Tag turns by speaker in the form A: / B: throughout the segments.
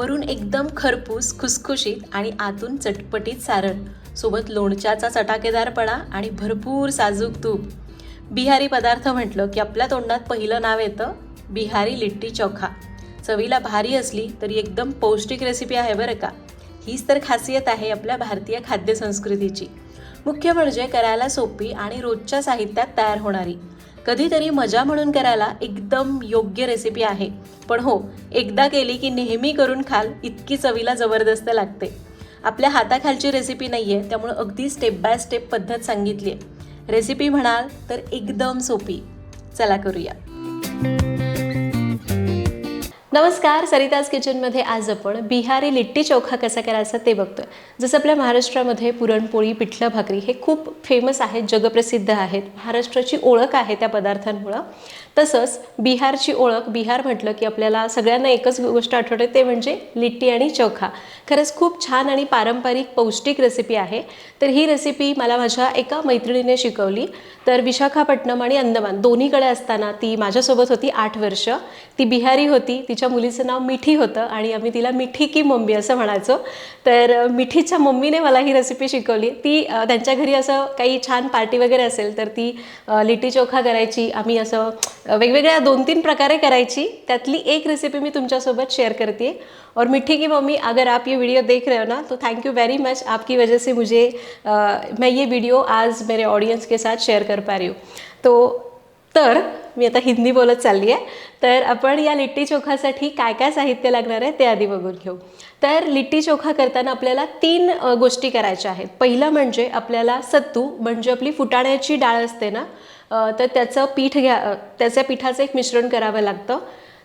A: वरून एकदम खरपूस खुसखुशीत आणि आतून चटपटीत सारण. सोबत लोणच्याचा चटाकेदारपणा आणि भरपूर साजूक तूप. बिहारी पदार्थ म्हटलं की आपल्या तोंडात पहिलं नाव येतं बिहारी लिट्टी चोखा. चवीला भारी असली तरी एकदम पौष्टिक रेसिपी आहे बरं का. हीच तर खासियत आहे आपल्या भारतीय खाद्यसंस्कृतीची मुख्य म्हणजे करायला सोपी आणि रोजच्या साहित्यात तयार होणारी. कधीतरी मजा म्हणून करायला एकदम योग्य रेसिपी आहे. पण हो एकदा केली की नेहमी करून खाल इतकी चवीला जबरदस्त लागते. आपल्या हाताखालची रेसिपी नाही आहे त्यामुळं अगदी स्टेप बाय स्टेप पद्धत सांगितली आहे रेसिपी म्हणाल तर एकदम सोपी. चला करूया. नमस्कार सरिताज किचनमध्ये आज आपण बिहारी लिट्टी चोखा कसा करायचा ते बघतोय. जसं आपल्या महाराष्ट्रामध्ये पुरणपोळी पिठलं भाकरी हे खूप फेमस आहेत जगप्रसिद्ध आहेत. महाराष्ट्राची ओळख आहे त्या पदार्थांमुळं. तसंच बिहारची ओळख बिहार म्हटलं की आपल्याला सगळ्यांना एकच गोष्ट आठवते ते म्हणजे लिट्टी आणि चोखा. खरंच खूप छान आणि पारंपरिक पौष्टिक रेसिपी आहे. तर ही रेसिपी मला माझ्या एका मैत्रिणीने शिकवली. तर विशाखापट्टणम आणि अंदमान दोन्हीकडे असताना ती माझ्यासोबत होती आठ वर्ष. ती बिहारी होती तिच्या मुलीचं नाव मिठी होतं आणि आम्ही तिला मिठी की मम्मी असं म्हणायचो. तर मिठीच्या मम्मीने मला ही रेसिपी शिकवली. ती त्यांच्या घरी असं काही छान पार्टी वगैरे असेल तर ती लिट्टी चोखा करायची. आम्ही असं वेगवेगळ्या दोन तीन प्रकारे करायची. त्यातली एक रेसिपी मी तुमच्यासोबत शेअर करते. और मिठी की मम्मी अगर आप ये वीडियो देख रहे हो ना तो थैंक यू वेरी मच आपकी वजह से मुझे मैं ये वीडियो आज मेरे ऑडियंस के साथ शेअर कर पा रही हूँ. तो तर मी आता हिंदी बोलत चालली आहे. तर आपण या लिट्टी चोखासाठी काय काय साहित्य लागणार आहे ते आधी बघून घेऊ. तर लिट्टी चोखा करताना आपल्याला तीन गोष्टी करायच्या आहेत. पहिलं म्हणजे आपल्याला सत्तू म्हणजे आपली फुटाण्याची डाळ असते ना तर त्याचं पीठ घ्या त्याच्या पिठाचं एक मिश्रण करावं लागतं.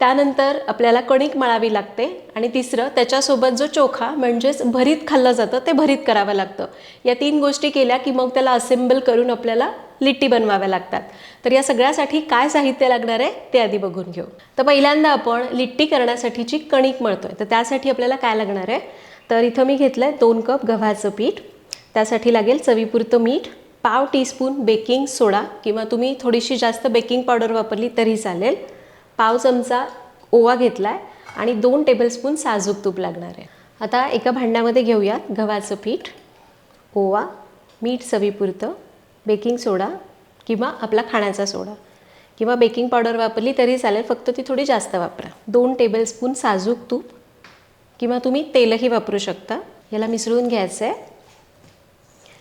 A: त्यानंतर आपल्याला कणिक मळावी लागते. आणि तिसरं त्याच्यासोबत जो चोखा म्हणजेच भरीत खाल्लं जातं ते भरीत करावं लागतं. या तीन गोष्टी केल्या की मग त्याला असेंबल करून आपल्याला लिट्टी बनवाव्या लागतात. तर या सगळ्यासाठी काय साहित्य लागणार आहे ते आधी बघून घेऊ. तर पहिल्यांदा आपण लिट्टी करण्यासाठीची कणिक मळतोय. तर त्यासाठी आपल्याला काय लागणार आहे? तर इथं मी घेतलं आहे दोन कप गव्हाचं पीठ. त्यासाठी लागेल चवीपुरतं मीठ पाव टीस्पून बेकिंग सोडा किंवा तुम्ही थोडीशी जास्त बेकिंग पावडर वापरली तरी चालेल. पाव चमचा ओवा घेतला आहे आणि दोन टेबलस्पून साजूक तूप लागणार आहे. आता एका भांड्यामध्ये घेऊयात गव्हाचं पीठ ओवा मीठ चवीपुरतं बेकिंग सोडा किंवा आपला खाण्याचा सोडा किंवा बेकिंग पावडर वापरली तरी चालेल फक्त ती थोडी जास्त वापरा. दोन टेबलस्पून साजूक तूप किंवा तुम्ही तेलही वापरू शकता. याला मिसळून घ्यायचं आहे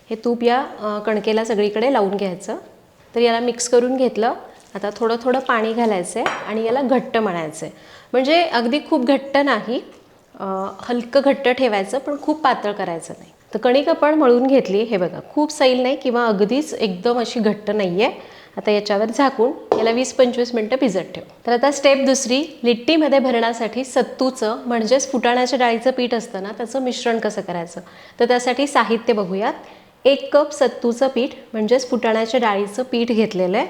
A: हे तूप या कणकेला सगळीकडे लावून घ्यायचं. तर याला मिक्स करून घेतलं. आता थोडं थोडं पाणी घालायचं आहे आणि याला घट्ट म्हणायचं आहे म्हणजे अगदी खूप घट्ट नाही हलकं घट्ट ठेवायचं पण खूप पातळ करायचं नाही. तर कणिक आपण मळून घेतली. हे बघा खूप सैल नाही किंवा अगदीच एकदम अशी घट्ट नाही आहे आता याच्यावर झाकून याला वीस पंचवीस मिनटं भिजत ठेव. तर आता स्टेप दुसरी लिट्टीमध्ये भरण्यासाठी सत्तूचं म्हणजेच फुटाण्याच्या डाळीचं पीठ असतं ना त्याचं मिश्रण कसं करायचं? तर त्यासाठी साहित्य बघूयात. एक कप सत्तूचं पीठ म्हणजेच फुटाण्याच्या डाळीचं पीठ घेतलेलं आहे.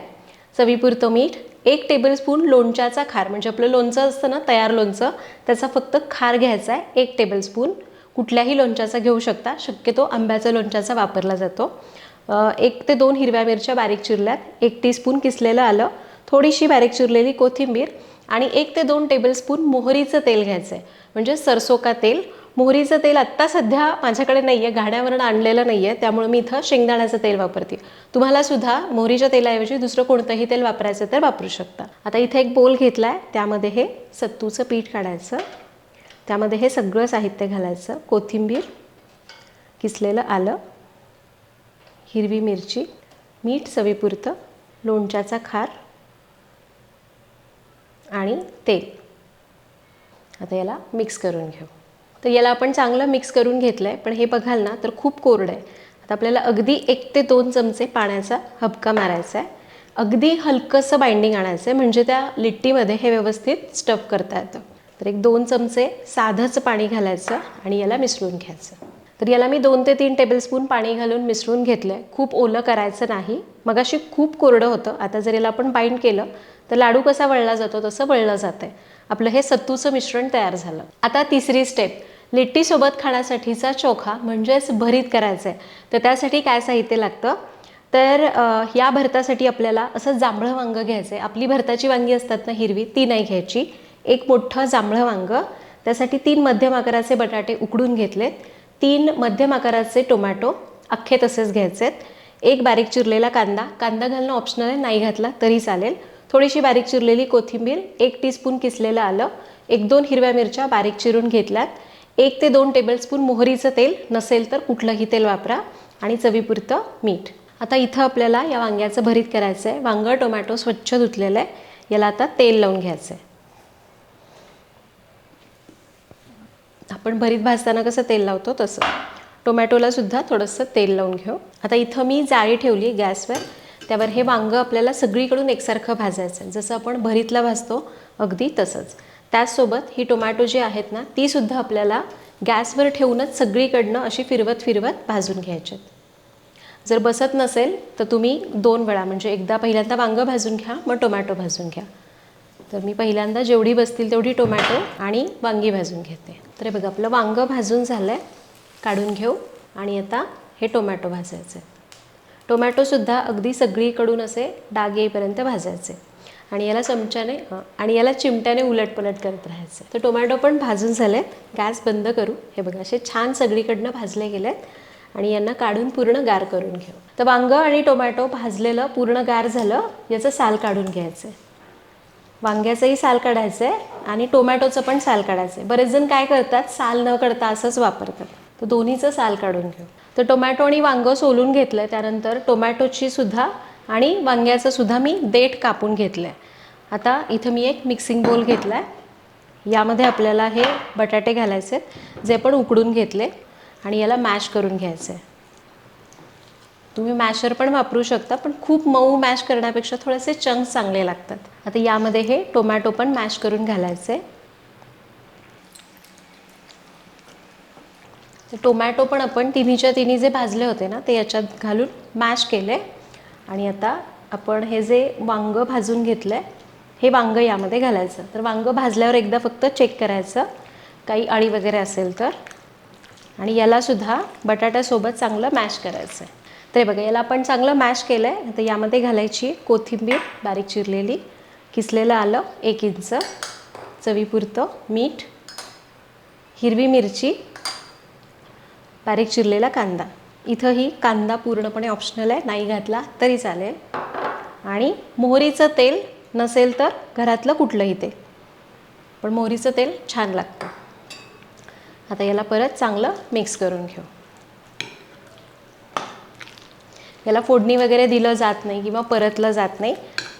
A: चवीपुरतं मीठ एक टेबलस्पून लोणच्याचा खार म्हणजे आपलं लोणचं असतं ना तयार लोणचं त्याचा फक्त खार घ्यायचा आहे एक टेबलस्पून कुठल्याही लोणच्याचा घेऊ शकता. शक्यतो आंब्याचा लोणच्याचा वापरला जातो. एक ते दोन हिरव्या मिरच्या बारीक चिरल्यात. एक टीस्पून किसलेलं आलं. थोडीशी बारीक चिरलेली कोथिंबीर आणि एक ते दोन टेबलस्पून मोहरीचं तेल घ्यायचं आहे म्हणजे सरसो का तेल. मोहरीचं तेल आत्ता सध्या माझ्याकडे नाही आहे घाण्यावरून आणलेलं नाही आहे त्यामुळे मी इथं शेंगदाण्याचं तेल वापरते. तुम्हाला सुद्धा मोहरीच्या तेलाऐवजी दुसरं कोणतंही तेल वापरायचं तर वापरू शकता. आता इथे एक बोल घेतला आहे त्यामध्ये हे सत्तूचं पीठ काढायचं. त्यामध्ये हे सगळं साहित्य घालायचं. कोथिंबीर किसलेलं आलं हिरवी मिरची मीठ चवीपुरतं लोणच्याचा खार आणि तेल. आता याला मिक्स करून घेऊ. तर याला आपण चांगलं मिक्स करून घेतलं आहे पण हे बघाल ना तर खूप कोरडं आहे. आता आपल्याला अगदी एक ते दोन चमचे पाण्याचा हबका मारायचा आहे. अगदी हलकंसं बाइंडिंग आणायचं आहे म्हणजे त्या लिट्टीमध्ये हे व्यवस्थित स्टफ करता येतं. तर एक दोन चमचे साधंच पाणी घालायचं आणि याला मिसळून घ्यायचं. तर याला मी दोन ते तीन टेबलस्पून पाणी घालून मिसळून घेतलं आहे खूप ओलं करायचं नाही. मग अशी खूप कोरडं होतं. आता जर याला आपण बाइंड केलं तर लाडू कसा वळला जातो तसं वळलं जातं आहे आपलं हे सत्तूचं मिश्रण तयार झालं. आता तिसरी स्टेप लिट्टीसोबत खाण्यासाठीचा चोखा म्हणजेच भरीत करायचं आहे तर त्यासाठी काय साहित्य लागतं? तर या भरतासाठी आपल्याला असं जांभळं वांगं घ्यायचं आहे आपली भरताची वांगी असतात ना हिरवी ती नाही घ्यायची. एक मोठं जांभळं वांगं. त्यासाठी तीन मध्यम आकाराचे बटाटे उकडून घेतलेत. तीन मध्यम आकाराचे टोमॅटो अख्खे तसेच घ्यायचेत. एक बारीक चिरलेला कांदा. कांदा घालणं ऑप्शनल आहे नाही घातला तरी चालेल. थोडीशी बारीक चिरलेली कोथिंबीर एक टीस्पून किसलेलं आलं एक दोन हिरव्या मिरच्या बारीक चिरून घेतल्यात. एक ते दोन टेबलस्पून मोहरीचं तेल नसेल तर कुठलंही तेल वापरा आणि चवीपुरतं मीठ. आता इथं आपल्याला या वांग्याचं भरीत करायचं आहे वांगं टोमॅटो स्वच्छ धुतलेलं आहे. याला आता तेल लावून घ्यायचं आहे आपण भरीत भाजताना कसं तेल लावतो तसं. टोमॅटोलासुद्धा थोडंसं तेल लावून घेऊ. आता इथं मी जाळी ठेवली गॅसवर. त्यावर हे वांगं आपल्याला सगळीकडून एकसारखं भाजायचं आहे जसं आपण भरीतला भाजतो अगदी तसंच. त्याचसोबत ही टोमॅटो जी आहेत ना तीसुद्धा आपल्याला गॅसवर ठेवूनच सगळीकडनं अशी फिरवत फिरवत भाजून घ्यायची जर बसत नसेल तर तुम्ही दोन वेळा म्हणजे एकदा पहिल्यांदा वांगं भाजून घ्या मग टोमॅटो भाजून घ्या. तर मी पहिल्यांदा जेवढी बसतील तेवढी टोमॅटो आणि वांगी भाजून घेते. तर हे बघा आपलं वांगं भाजून झालं आहे काढून घेऊ. आणि आता हे टोमॅटो भाजायचे. टोमॅटोसुद्धा अगदी सगळीकडून असे डाग येईपर्यंत भाजायचे. आणि याला चमच्याने आणि याला चिमट्याने उलटपलट करत राहायचं. तर टोमॅटो पण भाजून झालेत. गॅस बंद करू. हे बघा असे छान सगळीकडनं भाजले गेले आहेत आणि यांना काढून पूर्ण गार करून घेऊ. तर वांगं आणि टोमॅटो भाजलेलं पूर्ण गार झालं. याचं साल काढून घ्यायचं आहे वांग्याचंही साल काढायचं आहे आणि टोमॅटोचं पण साल काढायचं आहे बरेच जण काय करतात? साल न करता असंच वापरतात. तर दोन्हीचं साल काढून घेऊ. तर टोमॅटो आणि वांगं सोलून घेतलं आहे त्यानंतर टोमॅटोची सुद्धा आणि वांग्याचं सुद्धा मी देठ कापून घेतलं आहे आता इथं मी एक मिक्सिंग बोल घेतला आहे यामध्ये आपल्याला हे बटाटे घालायचे आहेत जे आपण उकडून घेतले आणि याला मॅश करून घ्यायचं आहे तुम्ही मॅशर पण वापरू शकता पण खूप मऊ मॅश करण्यापेक्षा थोडेसे चंक्स चांगले लागतात. आता यामध्ये हे टोमॅटो पण मॅश करून घालायचे. टोमॅटो पण आपण तिन्हीच्या तिन्ही जे भाजले होते ना ते याच्यात घालून मॅश केले. आणि आता आपण हे जे वांगं भाजून घेतलं आहे हे वांगं यामध्ये घालायचं. तर वांगं भाजल्यावर एकदा फक्त चेक करायचं. काही अळी वगैरे असेल तर. आणि यालासुद्धा बटाट्यासोबत चांगलं मॅश करायचं आहे तर हे बघा याला आपण चांगलं मॅश केलं आहे तर यामध्ये घालायची कोथिंबीर बारीक चिरलेली किसलेलं आलं एक इंच चवीपुरतं मीठ हिरवी मिरची बारीक चिरलेला कांदा. इथंही कांदा पूर्णपणे ऑप्शनल आहे नाही घातला तरी चालेल. आणि मोहरीचं तेल नसेल तर घरातलं कुठलंही तेल. पण मोहरीचं तेल छान लागतं. आता याला परत चांगलं मिक्स करून घेऊ. याला फोडणी वगैरे दिलं जात नाही किंवा परतलं जात नाही.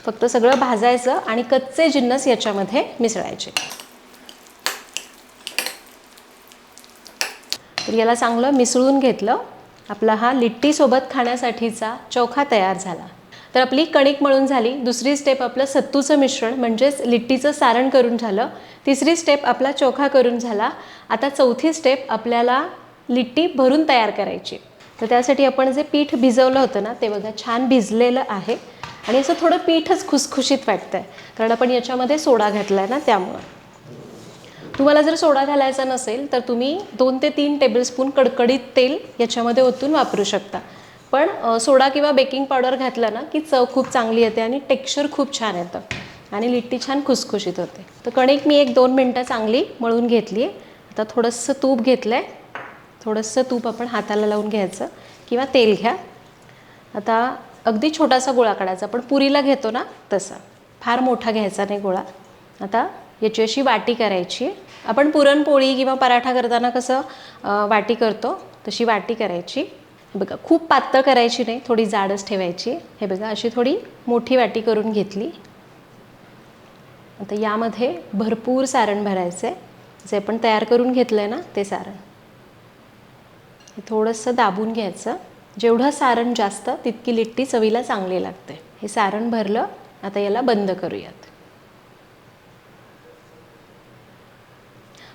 A: फक्त सगळं भाजायचं आणि कच्चे जिन्नस याच्यामध्ये मिसळायचे. तर याला चांगलं मिसळून घेतलं. आपला हा लिट्टीसोबत खाण्यासाठीचा चोखा तयार झाला. तर आपली कणिक मळून झाली. दुसरी स्टेप आपलं सत्तूचं मिश्रण म्हणजेच लिट्टीचं सारण करून झालं. तिसरी स्टेप आपला चोखा करून झाला. आता चौथी स्टेप आपल्याला लिट्टी भरून तयार करायची. तर त्यासाठी आपण जे पीठ भिजवलं होतं ना ते बघा छान भिजलेलं आहे. आणि असं थोडं पीठच खुसखुशीत वाटतं आहे कारण आपण याच्यामध्ये सोडा घातला आहे ना त्यामुळं. तुम्हाला जर सोडा घालायचा नसेल तर तुम्ही दोन ते तीन टेबलस्पून कडकडीत तेल याच्यामध्ये ओतून वापरू शकता. पण सोडा किंवा बेकिंग पावडर घातला ना की चव खूप चांगली येते आणि टेक्स्चर खूप छान येतं. आणि लिट्टी छान खुसखुशीत होते. तर कणिक मी एक दोन मिनटं चांगली मळून घेतली आहे आता थोडंसं तूप घेतलं आहे थोडंसं तूप आपण हाताला लावून घ्यायचं किंवा तेल घ्या. आता अगदी छोटासा गोळा काढायचा. आपण पुरीला घेतो ना तसा. फार मोठा घ्यायचा नाही गोळा. आता याची अशी वाटी करायची. आपण पुरणपोळी किंवा पराठा करताना कसं वाटी करतो तशी वाटी करायची. हे बघा खूप पातळ करायची नाही थोडी जाडच ठेवायची. हे बघा अशी थोडी मोठी वाटी करून घेतली. आता यामध्ये भरपूर सारण भरायचं आहे जे आपण तयार करून घेतलं आहे ना ते सारण. हे थोडंसं दाबून घ्यायचं. जेवढं सारण जास्त तितकी लिट्टी चवीला चांगली लागते. हे सारण भरलं आता याला बंद करूयात.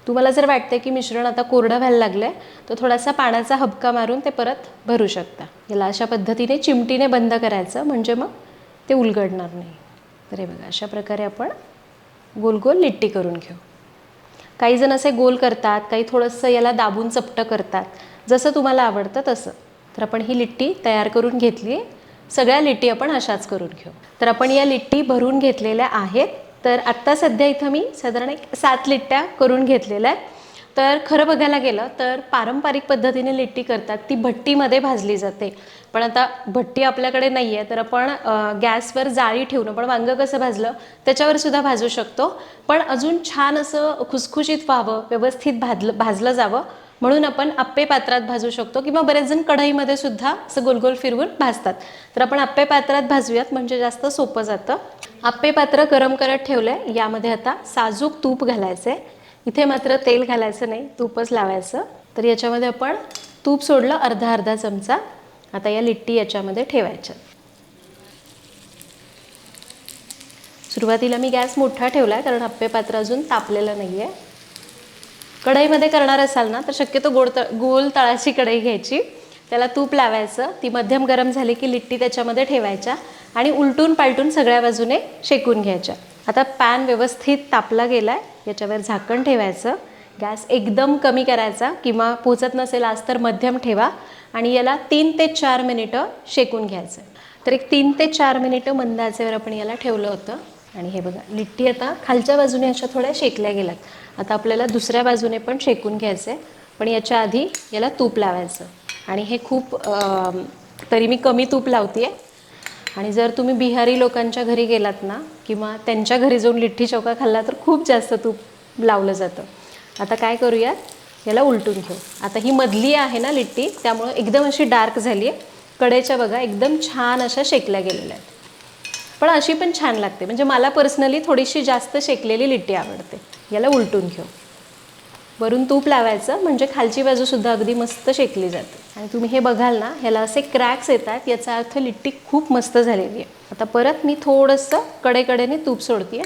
A: तुम्हाला जर वाटतं की मिश्रण आता कोरडं व्हायला लागलं आहे तर थोडासा पाण्याचा हबका मारून ते परत भरू शकता. याला अशा पद्धतीने चिमटीने बंद करायचं म्हणजे मग ते उलगडणार नाही. तर हे बघा अशा प्रकारे आपण गोल गोल लिट्टी करून घेऊ. काही जण असे गोल करतात काही थोडंसं याला दाबून चपटं करतात. जसं तुम्हाला आवडतं तसं. तर आपण ही लिट्टी तयार करून घेतली आहे. सगळ्या लिट्टी आपण अशाच करून घेऊ. तर आपण या लिट्टी भरून घेतलेल्या आहेत. तर आत्ता सध्या इथं मी साधारण एक सात लिट्ट्या करून घेतलेल्या आहेत. तर खरं बघायला गेलं तर पारंपरिक पद्धतीने लिट्टी करतात. ती भट्टीमध्ये भाजली जाते. पण आता भट्टी आपल्याकडे नाही आहे. तर आपण गॅसवर जाळी ठेवून पण वांगं कसं भाजलं त्याच्यावर सुद्धा भाजू शकतो. पण अजून छान असं खुसखुशीत व्हावं व्यवस्थित भाजलं भाजलं जावं म्हणून आपण आप्पे पात्रात भाजू शकतो किंवा बरेच जण कढईमध्ये सुद्धा असं गोलगोल फिरवून भाजतात. तर आपण आप्पे पात्रात भाजूयात म्हणजे जास्त सोपं जातं. आप्पे पात्र गरम करत ठेवलं आहे यामध्ये आता साजूक तूप घालायचं आहे इथे मात्र तेल घालायचं नाही तूपच लावायचं. तर याच्यामध्ये आपण तूप सोडलं अर्धा अर्धा चमचा. आता या लिट्टी याच्यामध्ये ठेवायच्या. सुरुवातीला मी गॅस मोठा ठेवला आहे कारण आप्पे पात्र अजून तापलेलं नाही आहे कढईमध्ये करणार असाल ना तर शक्यतो गोड तळ गोल तळाची कढई घ्यायची. त्याला तूप लावायचं. ती मध्यम गरम झाली की लिट्टी त्याच्यामध्ये ठेवायच्या आणि उलटून पालटून सगळ्या बाजूने शेकून घ्यायच्या. आता पॅन व्यवस्थित तापला गेला आहे याच्यावर झाकण ठेवायचं. गॅस एकदम कमी करायचा. किंवा पोचत नसेल आज तर मध्यम ठेवा. आणि याला तीन ते चार मिनिटं शेकून घ्यायचं. तर एक तीन ते चार मिनिटं मंद आचेवर आपण याला ठेवलं होतं. आणि हे बघा लिट्टी आता खालच्या बाजूने अशा थोड्या शेकल्या गेल्यात. आता आपल्याला दुसऱ्या बाजूने पण शेकून घ्यायचं आहे पण याच्या आधी याला तूप लावायचं. आणि हे खूप तरी मी कमी तूप लावते आणि जर तुम्ही बिहारी लोकांच्या घरी गेलात ना किंवा त्यांच्या घरी जाऊन लिट्टी चौका खाल्ला तर खूप जास्त तूप लावलं जातं. आता काय करूयात? याला उलटून घेऊ. आता ही मधली आहे ना लिट्टी त्यामुळं एकदम अशी डार्क झाली आहे कडेच्या बघा एकदम छान अशा शेकल्या गेलेल्या आहेत. पण अशी पण छान लागते. म्हणजे मला पर्सनली थोडीशी जास्त शेकलेली लिट्टी आवडते. याला उलटून घेऊ. वरून तूप लावायचं म्हणजे खालची बाजूसुद्धा अगदी मस्त शेकली जाते. आणि तुम्ही हे बघाल ना ह्याला असे क्रॅक्स येतात याचा अर्थ लिट्टी खूप मस्त झालेली आहे. आता परत मी थोडंसं कडेकडेने तूप सोडते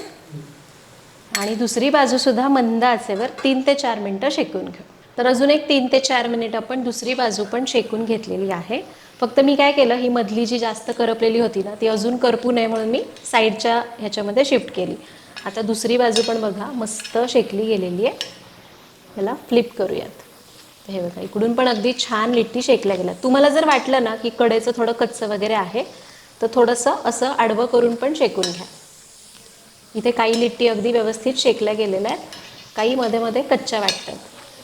A: आणि दुसरी बाजूसुद्धा मंद आचेवर तीन ते चार मिनटं शेकून घेऊ. तर अजून एक तीन ते चार मिनिट आपण दुसरी बाजू पण शेकून घेतलेली आहे. फक्त मी काय केलं ही मधली जी जास्त करपलेली होती ना ती अजून करपू नये म्हणून मी साईडच्या ह्याच्यामध्ये शिफ्ट केली. आता दुसरी बाजू पण बघा मस्त शेकली गेलेली आहे. याला फ्लिप करूयात. हे बघा इकडून पण अगदी छान लिट्टी शेकल्या गेल्या. तुम्हाला जर वाटलं ना की कडेचं थोडं कच्चं वगैरे आहे तर थोडंसं असं आडवं करून पण शेकून घ्या. इथे काही लिट्टी अगदी व्यवस्थित शेकल्या गेलेल्या आहेत. काही मध्ये मध्ये कच्च्या वाटतात.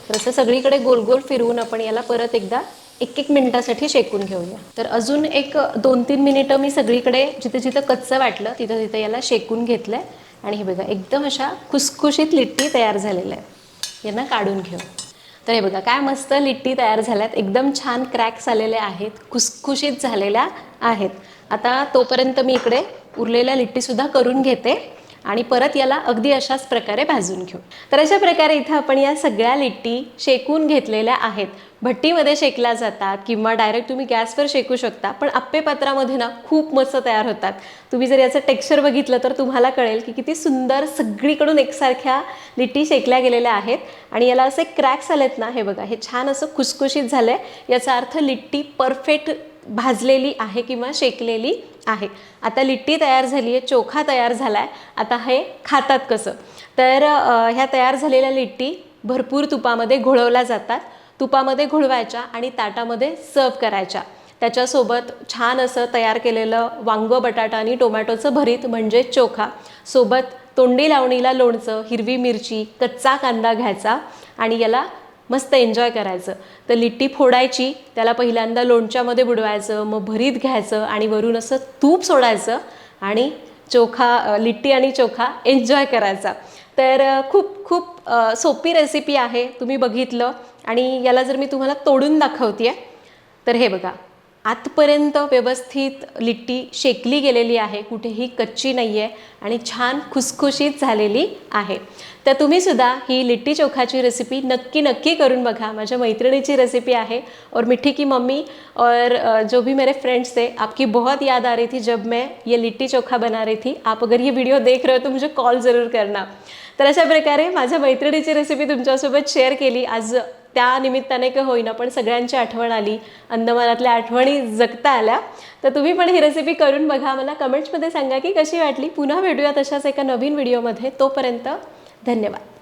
A: तर असं सगळीकडे गोल गोल फिरवून आपण याला परत एकदा एक एक मिनिटासाठी शेकून घेऊया. तर अजून एक दोन तीन मिनिटं मी सगळीकडे जिथे जिथं कच्चं वाटलं तिथं तिथं याला शेकून घेतलं आहे आणि हे बघा एकदम अशा खुसखुशीत लिट्टी तयार झालेल्या आहे यांना काढून घेऊ. तर हे बघा काय मस्त लिट्टी तयार झाल्यात. एकदम छान क्रॅक्स आलेले आहेत खुसखुशीत झालेल्या आहेत. आता तोपर्यंत मी इकडे उरलेल्या लिट्टीसुद्धा करून घेते. आणि परत याला अगदी अशाच प्रकारे भाजून घेऊ. तर अशा प्रकारे इथं आपण या सगळ्या लिट्टी शेकून घेतलेल्या आहेत. भट्टीमध्ये शेकल्या जातात किंवा डायरेक्ट तुम्ही गॅसवर शेकू शकता पण आप्पेपत्रामध्ये ना खूप मस्त तयार होतात. तुम्ही जर याचं टेक्स्चर बघितलं तर तुम्हाला कळेल की किती सुंदर सगळीकडून एकसारख्या लिट्टी शेकल्या गेलेल्या आहेत. आणि याला असे क्रॅक्स आलेत ना हे बघा हे छान असं खुसखुशीत झालं आहे याचा अर्थ लिट्टी परफेक्ट भाजलेली आहे किंवा शेकलेली आहे. आता लिट्टी तयार झाली आहे चोखा तयार झाला आहे आता हे खातात कसं? तर ह्या तयार झालेल्या लिट्टी भरपूर तुपामध्ये घोळवल्या जातात. तुपामध्ये घोळवायच्या आणि ताटामध्ये सर्व करायच्या. त्याच्यासोबत छान असं तयार केलेलं वांग बटाटा आणि टोमॅटोचं भरीत म्हणजे चोखा. सोबत तोंडी लावणीला लोणचं हिरवी मिरची कच्चा कांदा घ्यायचा आणि याला मस्त एन्जॉय करायचं. तर लिट्टी फोडायची त्याला पहिल्यांदा लोणच्यामध्ये बुडवायचं मग भरीत घ्यायचं आणि वरून असं तूप सोडायचं आणि चोखा लिट्टी आणि चोखा एन्जॉय करायचा. तर खूप खूप सोपी रेसिपी आहे तुम्ही बघितलं आणि याला जर मी तुम्हाला तोडून दाखवते आहे तर हे बघा. आतपर्यंत व्यवस्थित लिट्टी शेकली गेलेली आहे कुठेही कच्ची नाही आहे आणि छान खुसखुशीत झालेली आहे. तर तुम्हीसुद्धा ही लिट्टी चोखाची रेसिपी नक्की नक्की करून बघा. माझ्या मैत्रिणीची रेसिपी आहे. और मिठी की मम्मी और जो भी मेरे फ्रेंड्स थे आपकी बहुत याद आ रही थी जब मैं ये लिट्टी चोखा बना रही थी। आप अगर ये वीडियो देख रहे हो तो मुझे कॉल ज़रूर करना। तर अशा प्रकारे माझ्या मैत्रिणीची रेसिपी तुमच्यासोबत शेअर केली. आज त्या निमित्ताने का होईना पण सगळ्यांची आठवण आली. अंदमानातल्या आठवणी जगता आल्या. तर तुम्ही पण ही रेसिपी करून बघा. मला कमेंट्समध्ये सांगा की कशी वाटली. पुन्हा भेटूया तशाच एका नवीन व्हिडिओमध्ये तोपर्यंत धन्यवाद.